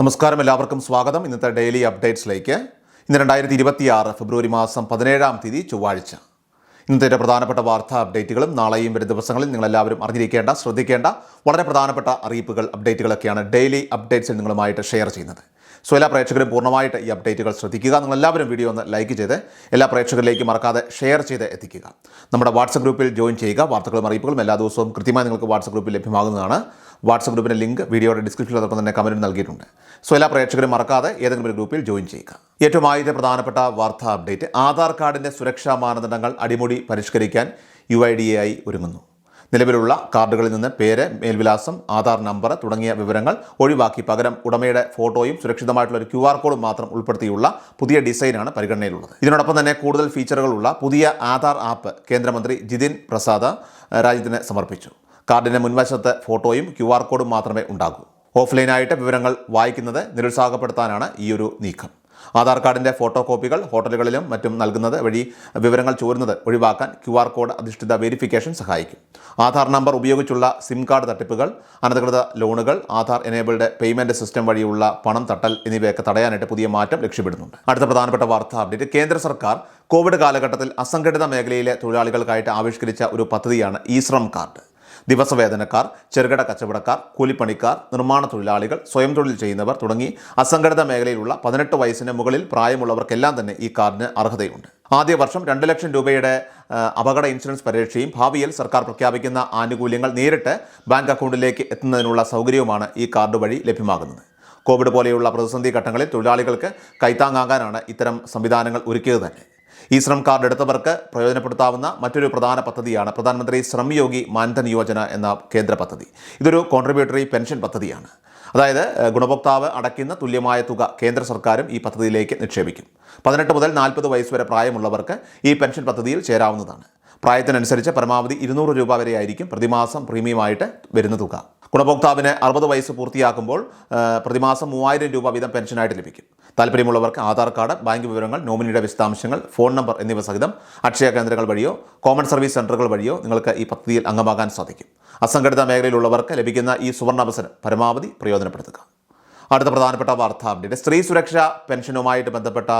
നമസ്കാരം എല്ലാവർക്കും സ്വാഗതം. ഇന്നത്തെ ഡെയിലി അപ്ഡേറ്റ്സിലേക്ക്. ഇന്ന് രണ്ടായിരത്തി ഇരുപത്തി ആറ് ഫെബ്രുവരി മാസം പതിനേഴാം തീയതി ചൊവ്വാഴ്ച. ഇന്നത്തെ പ്രധാനപ്പെട്ട വാർത്താ അപ്ഡേറ്റുകളും നാളെയും വരും ദിവസങ്ങളിൽ നിങ്ങളെല്ലാവരും അറിഞ്ഞിരിക്കേണ്ട ശ്രദ്ധിക്കേണ്ട വളരെ പ്രധാനപ്പെട്ട അറിയിപ്പുകൾ അപ്ഡേറ്റുകളൊക്കെയാണ് ഡെയിലി അപ്ഡേറ്റ്സിൽ നിങ്ങളുമായിട്ട് ഷെയർ ചെയ്യുന്നത്. സോ എല്ലാ പ്രേക്ഷകരും പൂർണമായിട്ട് ഈ അപ്ഡേറ്റുകൾ ശ്രദ്ധിക്കുക. നിങ്ങൾ എല്ലാവരും വീഡിയോ ഒന്ന് ലൈക്ക് ചെയ്ത് എല്ലാ പ്രേക്ഷകരിലേക്ക് മറക്കാതെ ഷെയർ ചെയ്ത് എത്തിക്കുക. നമ്മുടെ വാട്സപ്പ് ഗ്രൂപ്പിൽ ജോയിൻ ചെയ്യുക. വാർത്തകളും അറിയിപ്പുകളും എല്ലാ ദിവസവും കൃത്യമായി നിങ്ങൾക്ക് വാട്സപ്പ് ഗ്രൂപ്പിൽ ലഭ്യമാകുന്നതാണ്. വാട്സപ്പ് ഗ്രൂപ്പിന്റെ ലിങ്ക് വീഡിയോയുടെ ഡിസ്ക്രിപ്ഷനിൽ അതോടൊപ്പം തന്നെ കമന്റ് നൽകിയിട്ടുണ്ട്. സോ എല്ലാ പ്രേക്ഷകരും മറക്കാതെ ഏതെങ്കിലും ഒരു ഗ്രൂപ്പിൽ ജോയിൻ ചെയ്യുക. ഏറ്റവും ആദ്യത്തെ പ്രധാനപ്പെട്ട വാർത്താ അപ്ഡേറ്റ് ആധാർ കാർഡിന്റെ സുരക്ഷാ മാനദണ്ഡങ്ങൾ അടിമുടി പരിഷ്കരിക്കാൻ യു ഐ ഡി എ ആയി ഒരുങ്ങുന്നു. നിലവിലുള്ള കാർഡുകളിൽ നിന്ന് പേര് മേൽവിലാസം ആധാർ നമ്പർ തുടങ്ങിയ വിവരങ്ങൾ ഒഴിവാക്കി പകരം ഉടമയുടെ ഫോട്ടോയും സുരക്ഷിതമായിട്ടുള്ള ഒരു ക്യു ആർ കോഡും മാത്രം ഉൾപ്പെടുത്തിയുള്ള പുതിയ ഡിസൈനാണ് പരിഗണനയിലുള്ളത്. ഇതിനോടൊപ്പം തന്നെ കൂടുതൽ ഫീച്ചറുകളുള്ള പുതിയ ആധാർ ആപ്പ് കേന്ദ്രമന്ത്രി ജിതിൻ പ്രസാദ് രാജ്യത്തിന് സമർപ്പിച്ചു. കാർഡിന്റെ മുൻവശത്ത് ഫോട്ടോയും ക്യു ആർ കോഡും മാത്രമേ ഉണ്ടാകൂ. ഓഫ്ലൈനായിട്ട് വിവരങ്ങൾ വായിക്കുന്നത് നിരുത്സാഹപ്പെടുത്താനാണ് ഈ ഒരു നീക്കം. ആധാർ കാർഡിന്റെ ഫോട്ടോ കോപ്പികൾ ഹോട്ടലുകളിലും മറ്റും നൽകുന്നത് വഴി വിവരങ്ങൾ ചോരുന്നത് ഒഴിവാക്കാൻ ക്യു ആർ കോഡ് അധിഷ്ഠിത വെരിഫിക്കേഷൻ സഹായിക്കും. ആധാർ നമ്പർ ഉപയോഗിച്ചുള്ള സിം കാർഡ് തട്ടിപ്പുകൾ അനധികൃത ലോണുകൾ ആധാർ എനേബിൾഡ് പേയ്മെന്റ് സിസ്റ്റം വഴിയുള്ള പണം തട്ടൽ എന്നിവയൊക്കെ തടയാനായിട്ട് പുതിയ മാറ്റം ലക്ഷ്യമിടുന്നുണ്ട്. അടുത്ത പ്രധാനപ്പെട്ട വാർത്ത അപ്ഡേറ്റ്. കേന്ദ്ര സർക്കാർ കോവിഡ് കാലഘട്ടത്തിൽ അസംഘടിത മേഖലയിലെ തൊഴിലാളികൾക്കായിട്ട് ആവിഷ്കരിച്ച ഒരു പദ്ധതിയാണ് ഈ ശ്രം കാർഡ്. ദിവസവേതനക്കാർ ചെറുകിട കച്ചവടക്കാർ കൂലിപ്പണിക്കാർ നിർമ്മാണ തൊഴിലാളികൾ സ്വയം തൊഴിൽ ചെയ്യുന്നവർ തുടങ്ങി അസംഘടിത മേഖലയിലുള്ള പതിനെട്ട് വയസ്സിന് മുകളിൽ പ്രായമുള്ളവർക്കെല്ലാം തന്നെ ഈ കാർഡിന് അർഹതയുണ്ട്. ആദ്യ വർഷം രണ്ട് ലക്ഷം രൂപയുടെ അപകട ഇൻഷുറൻസ് പരീക്ഷയും ഭാവിയിൽ സർക്കാർ പ്രഖ്യാപിക്കുന്ന ആനുകൂല്യങ്ങൾ നേരിട്ട് ബാങ്ക് അക്കൗണ്ടിലേക്ക് എത്തുന്നതിനുള്ള സൗകര്യവുമാണ് ഈ കാർഡ് വഴി ലഭ്യമാകുന്നത്. കോവിഡ് പോലെയുള്ള പ്രതിസന്ധി ഘട്ടങ്ങളിൽ തൊഴിലാളികൾക്ക് കൈത്താങ്ങാകാനാണ് ഇത്തരം സംവിധാനങ്ങൾ ഒരുക്കിയത് തന്നെ. ഈ ശ്രം കാർഡ് എടുത്തവർക്ക് പ്രയോജനപ്പെടുത്താവുന്ന മറ്റൊരു പ്രധാന പദ്ധതിയാണ് പ്രധാനമന്ത്രി ശ്രം യോഗി മാൻധൻ യോജന എന്ന കേന്ദ്ര പദ്ധതി. ഇതൊരു കോൺട്രിബ്യൂട്ടറി പെൻഷൻ പദ്ധതിയാണ്. അതായത് ഗുണഭോക്താവ് അടയ്ക്കുന്ന തുല്യമായ തുക കേന്ദ്ര സർക്കാരും ഈ പദ്ധതിയിലേക്ക് നിക്ഷേപിക്കും. പതിനെട്ട് മുതൽ നാൽപ്പത് വയസ്സ് വരെ പ്രായമുള്ളവർക്ക് ഈ പെൻഷൻ പദ്ധതിയിൽ ചേരാവുന്നതാണ്. പ്രായത്തിനനുസരിച്ച് പരമാവധി ഇരുന്നൂറ് രൂപ വരെയായിരിക്കും പ്രതിമാസം പ്രീമിയമായിട്ട് വരുന്ന തുക. ഗുണഭോക്താവിന് അറുപത് വയസ്സ് പൂർത്തിയാക്കുമ്പോൾ പ്രതിമാസം മൂവായിരം രൂപ വീതം പെൻഷനായിട്ട് ലഭിക്കും. താല്പര്യമുള്ളവർക്ക് ആധാർ കാർഡ് ബാങ്ക് വിവരങ്ങൾ നോമിനിയുടെ വിശദാംശങ്ങൾ ഫോൺ നമ്പർ എന്നിവ സഹിതം അക്ഷയ കേന്ദ്രങ്ങൾ വഴിയോ കോമൺ സർവീസ് സെന്ററുകൾ വഴിയോ നിങ്ങൾക്ക് ഈ പദ്ധതിയിൽ അംഗമാകാൻ സാധിക്കും. അസംഘടിത മേഖലയിലുള്ളവർക്ക് ലഭിക്കുന്ന ഈ സുവർണാവസരം പരമാവധി പ്രയോജനപ്പെടുത്തുക. അടുത്ത പ്രധാനപ്പെട്ട വാർത്താ അപ്ഡേറ്റ്. സ്ത്രീ സുരക്ഷാ പെൻഷനുമായിട്ട് ബന്ധപ്പെട്ട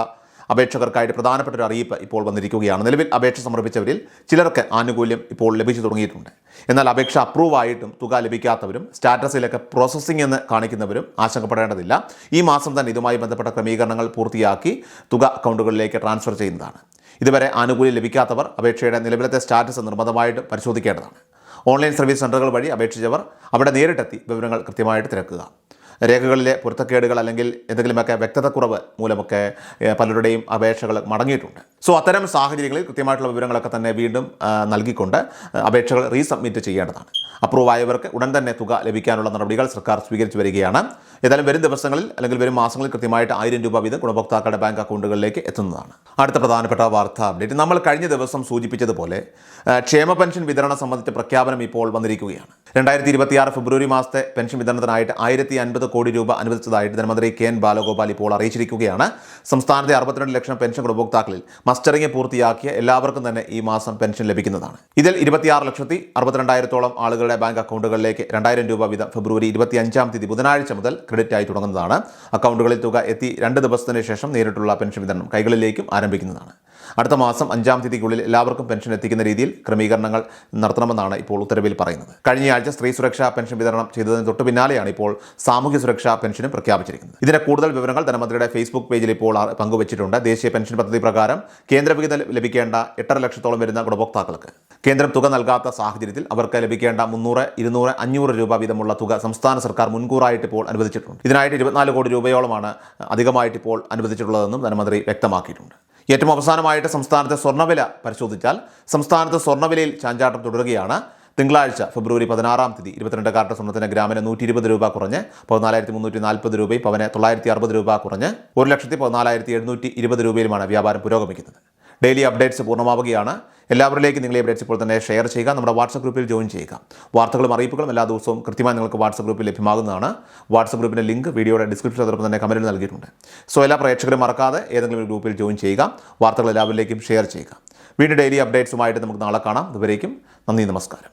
അപേക്ഷകർക്കായിട്ട് പ്രധാനപ്പെട്ട ഒരു അറിയിപ്പ് ഇപ്പോൾ വന്നിരിക്കുകയാണ്. നിലവിൽ അപേക്ഷ സമർപ്പിച്ചവരിൽ ചിലർക്ക് ആനുകൂല്യം ഇപ്പോൾ ലഭിച്ചു തുടങ്ങിയിട്ടുണ്ട്. എന്നാൽ അപേക്ഷ അപ്രൂവ് ആയിട്ടും തുക ലഭിക്കാത്തവരും സ്റ്റാറ്റസിലൊക്കെ പ്രോസസ്സിംഗ് എന്ന് കാണിക്കുന്നവരും ആശങ്കപ്പെടേണ്ടതില്ല. ഈ മാസം തന്നെ ഇതുമായി ബന്ധപ്പെട്ട ക്രമീകരണങ്ങൾ പൂർത്തിയാക്കി തുക അക്കൗണ്ടുകളിലേക്ക് ട്രാൻസ്ഫർ ചെയ്യുന്നതാണ്. ഇതുവരെ ആനുകൂല്യം ലഭിക്കാത്തവർ അപേക്ഷയുടെ നിലവിലത്തെ സ്റ്റാറ്റസ് നിർബന്ധമായിട്ട് പരിശോധിക്കേണ്ടതാണ്. ഓൺലൈൻ സർവീസ് സെന്ററുകൾ വഴി അപേക്ഷിച്ചവർ അവിടെ നേരിട്ടെത്തി വിവരങ്ങൾ കൃത്യമായിട്ട് തിരക്കുക. രേഖകളിലെ പൊരുത്തക്കേടുകൾ അല്ലെങ്കിൽ എന്തെങ്കിലുമൊക്കെ വ്യക്തതക്കുറവ് മൂലമൊക്കെ പലരുടെയും അപേക്ഷകൾ മടങ്ങിയിട്ടുണ്ട്. സോ അത്തരം സാഹചര്യങ്ങളിൽ കൃത്യമായിട്ടുള്ള വിവരങ്ങളൊക്കെ തന്നെ വീണ്ടും നൽകിക്കൊണ്ട് അപേക്ഷകൾ റീസബ്മിറ്റ് ചെയ്യേണ്ടതാണ്. അപ്രൂവ് ആയവർക്ക് ഉടൻ തന്നെ തുക ലഭിക്കാനുള്ള നടപടികൾ സർക്കാർ സ്വീകരിച്ചു വരികയാണ്. ഏതായാലും വരും ദിവസങ്ങളിൽ അല്ലെങ്കിൽ വരും മാസങ്ങളിൽ കൃത്യമായിട്ട് ആയിരം രൂപ വീതം ഗുണഭോക്താക്കളുടെ ബാങ്ക് അക്കൗണ്ടുകളിലേക്ക് എത്തുന്നതാണ്. അടുത്ത പ്രധാനപ്പെട്ട വാർത്താ അപ്ഡേറ്റ് നമ്മൾ കഴിഞ്ഞ ദിവസം സൂചിപ്പിച്ചതുപോലെ ക്ഷേമ പെൻഷൻ വിതരണം സംബന്ധിച്ച പ്രഖ്യാപനം ഇപ്പോൾ വന്നിരിക്കുകയാണ്. രണ്ടായിരത്തി ഫെബ്രുവരി മാസത്തെ പെൻഷൻ വിതരണത്തിനായിട്ട് ആയിരത്തി കോടി രൂപ അനുവദിച്ചതായിട്ട് ധനമന്ത്രി കെ എൻ ബാലഗോപാൽ ഇപ്പോൾ അറിയിച്ചിരിക്കുകയാണ്. സംസ്ഥാനത്തെ അറുപത്തിരണ്ട് ലക്ഷം പെൻഷൻ ഗുണഭോക്താക്കളിൽ മസ്റ്ററിംഗ് പൂർത്തിയാക്കിയ എല്ലാവർക്കും തന്നെ ഈ മാസം പെൻഷൻ ലഭിക്കുന്നതാണ്. ഇതിൽ ഇരുപത്തിയാറ് ലക്ഷത്തി അറുപത്തിരണ്ടായിരത്തോളം ആളുകളുടെ ബാങ്ക് അക്കൗണ്ടുകളിലേക്ക് രണ്ടായിരം രൂപ വീതം ഫെബ്രുവരി ഇരുപത്തി അഞ്ചാം തീയതി ബുധനാഴ്ച മുതൽ ക്രെഡിറ്റ് ആയി തുടങ്ങുന്നതാണ്. അക്കൗണ്ടുകളിൽ തുക എത്തി രണ്ട് ദിവസത്തിന് ശേഷം നേരിട്ടുള്ള പെൻഷൻ വിതരണം കൈകളിലേക്കും ആരംഭിക്കുന്നതാണ്. അടുത്ത മാസം അഞ്ചാം തീയതിക്കുള്ളിൽ എല്ലാവർക്കും പെൻഷൻ എത്തിക്കുന്ന രീതിയിൽ ക്രമീകരണങ്ങൾ നടത്തണമെന്നാണ് ഇപ്പോൾ ഉത്തരവിൽ പറയുന്നത്. കഴിഞ്ഞയാഴ്ച സ്ത്രീ സുരക്ഷാ പെൻഷൻ വിതരണം ചെയ്തതിന് തൊട്ടു പിന്നാലെയാണ് ഇപ്പോൾ സാമൂഹ്യ സുരക്ഷാ പെൻഷനും പ്രഖ്യാപിച്ചിരിക്കുന്നത്. ഇതിന്റെ കൂടുതൽ വിവരങ്ങൾ ധനമന്ത്രിയുടെ ഫേസ്ബുക്ക് പേജിൽ ഇപ്പോൾ പങ്കുവച്ചിട്ടുണ്ട്. ദേശീയ പെൻഷൻ പദ്ധതി പ്രകാരം കേന്ദ്രവിഹിതം ലഭിക്കേണ്ട എട്ടര ലക്ഷത്തോളം വരുന്ന ഗുണഭോക്താക്കൾക്ക് കേന്ദ്രം തുക നൽകാത്ത സാഹചര്യത്തിൽ അവർക്ക് ലഭിക്കേണ്ട മുന്നൂറ് ഇരുന്നൂറ് അഞ്ഞൂറ് രൂപ വീതമുള്ള തുക സംസ്ഥാന സർക്കാർ മുൻകൂറായിട്ട് ഇപ്പോൾ അനുവദിച്ചിട്ടുണ്ട്. ഇതിനായിട്ട് ഇരുപത്തിനാല് കോടി രൂപയോളമാണ് അധികമായിട്ട് ഇപ്പോൾ അനുവദിച്ചിട്ടുള്ളതെന്നും ധനമന്ത്രി വ്യക്തമാക്കിയിട്ടുണ്ട്. ഏറ്റവും അവസാനമായിട്ട് സംസ്ഥാനത്തെ സ്വർണവില പരിശോധിച്ചാൽ സംസ്ഥാനത്ത് സ്വർണവിലയിൽ ചാഞ്ചാട്ടം തുടരുകയാണ്. തിങ്കളാഴ്ച ഫെബ്രുവരി പതിനാറാം തീയതി ഇരുപത്തിരണ്ട് കാർട്ട് സ്വർണത്തിന് ഗ്രാമിന് നൂറ്റി ഇരുപത് രൂപ കുറഞ്ഞ് പതിനാലായിരത്തി മുന്നൂറ്റി നാൽപ്പത് രൂപയും പവന് തൊള്ളായിരത്തി അറുപത് രൂപ കുറഞ്ഞ് ഒരു ലക്ഷത്തി പതിനാലായിരത്തി എഴുന്നൂറ്റി ഇരുപത് രൂപയിലുമാണ് വ്യാപാരം പുരോഗമിക്കുന്നത്. ഡെയിലി അപ്ഡേറ്റ്സ് പൂർണമാവുകയാണ്. എല്ലാവരിലേക്കും നിങ്ങൾ ഈ അപ്ഡേറ്റ്സ് ഇപ്പോൾ തന്നെ ഷെയർ ചെയ്യുക. നമ്മുടെ വാട്സപ്പ് ഗ്രൂപ്പിൽ ജോയിൻ ചെയ്യുക. വാർത്തകളും അറിയിപ്പുകളും എല്ലാ ദിവസവും കൃത്യമായി നിങ്ങൾക്ക് വാട്സപ്പ് ഗ്രൂപ്പിൽ ലഭ്യമാകുന്നതാണ്. വാട്സപ്പ് ഗ്രൂപ്പിന്റെ ലിങ്ക് വീഡിയോയുടെ ഡിസ്ക്രിപ്ഷൻ അതോടൊപ്പം തന്നെ കമന്റിൽ നൽകിയിട്ടുണ്ട്. സോ എല്ലാ പ്രേക്ഷകരും മറക്കാതെ ഏതെങ്കിലും ഒരു ഗ്രൂപ്പിൽ ജോയിൻ ചെയ്യുക. വാർത്തകൾ എല്ലാവരിലേക്കും ഷെയർ ചെയ്യുക. വീണ്ടും ഡെയിലി അപ്ഡേറ്റ്സുമായിട്ട് നമുക്ക് നാളെ കാണാം. ഇതുവരേക്കും നന്ദി നമസ്കാരം.